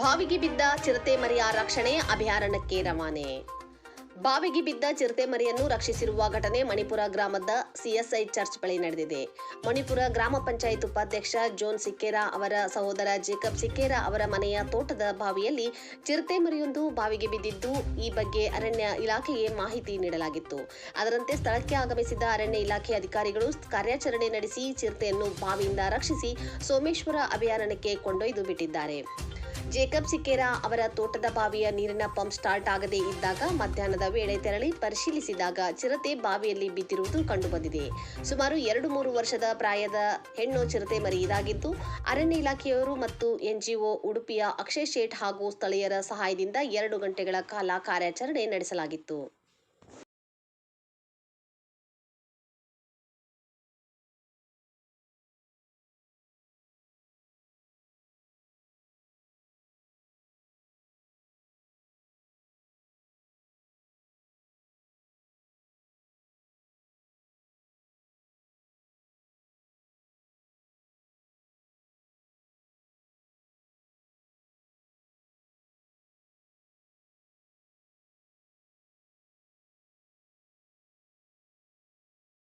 ಬಾವಿಗೆ ಬಿದ್ದ ಚಿರತೆ ಮರಿಯ ರಕ್ಷಣೆ ಅಭಯಾರಣ್ಯಕ್ಕೆ ರವಾನೆ. ಬಾವಿಗೆ ಬಿದ್ದ ಚಿರತೆ ಮರಿಯನ್ನು ರಕ್ಷಿಸಿರುವ ಘಟನೆ ಮಣಿಪುರ ಗ್ರಾಮದ ಸಿಎಸ್ಐ ಚರ್ಚ್ ಬಳಿ ನಡೆದಿದೆ. ಮಣಿಪುರ ಗ್ರಾಮ ಪಂಚಾಯತ್ ಉಪಾಧ್ಯಕ್ಷ ಜೋನ್ ಸಿಕ್ಕೇರಾ ಅವರ ಸಹೋದರ ಜೇಕಬ್ ಸಿಕ್ಕೇರಾ ಅವರ ಮನೆಯ ತೋಟದ ಬಾವಿಯಲ್ಲಿ ಚಿರತೆ ಮರಿಯೊಂದು ಬಾವಿಗೆ ಬಿದ್ದಿದ್ದು, ಈ ಬಗ್ಗೆ ಅರಣ್ಯ ಇಲಾಖೆಗೆ ಮಾಹಿತಿ ನೀಡಲಾಗಿತ್ತು. ಅದರಂತೆ ಸ್ಥಳಕ್ಕೆ ಆಗಮಿಸಿದ ಅರಣ್ಯ ಇಲಾಖೆ ಅಧಿಕಾರಿಗಳು ಕಾರ್ಯಾಚರಣೆ ನಡೆಸಿ ಚಿರತೆಯನ್ನು ಬಾವಿಯಿಂದ ರಕ್ಷಿಸಿ ಸೋಮೇಶ್ವರ ಅಭಯಾರಣ್ಯಕ್ಕೆ ಕೊಂಡೊಯ್ದು ಬಿಟ್ಟಿದ್ದಾರೆ. ಜೇಕಬ್ ಸಿಕ್ಕೇರಾ ಅವರ ತೋಟದ ಬಾವಿಯ ನೀರಿನ ಪಂಪ್ ಸ್ಟಾರ್ಟ್ ಆಗದೇ ಇದ್ದಾಗ ಮಧ್ಯಾಹ್ನದ ವೇಳೆ ತೆರಳಿ ಪರಿಶೀಲಿಸಿದಾಗ ಚಿರತೆ ಬಾವಿಯಲ್ಲಿ ಬಿದ್ದಿರುವುದು ಕಂಡುಬಂದಿದೆ. ಸುಮಾರು ಎರಡು ಮೂರು ವರ್ಷದ ಪ್ರಾಯದ ಹೆಣ್ಣು ಚಿರತೆ ಮರಿ ಇದಾಗಿದ್ದು, ಅರಣ್ಯ ಇಲಾಖೆಯವರು ಮತ್ತು ಎನ್ಜಿಒ ಉಡುಪಿಯ ಅಕ್ಷಯ್ ಶೇಠ್ ಹಾಗೂ ಸ್ಥಳೀಯರ ಸಹಾಯದಿಂದ ಎರಡು ಗಂಟೆಗಳ ಕಾಲ ಕಾರ್ಯಾಚರಣೆ ನಡೆಸಲಾಗಿತ್ತು.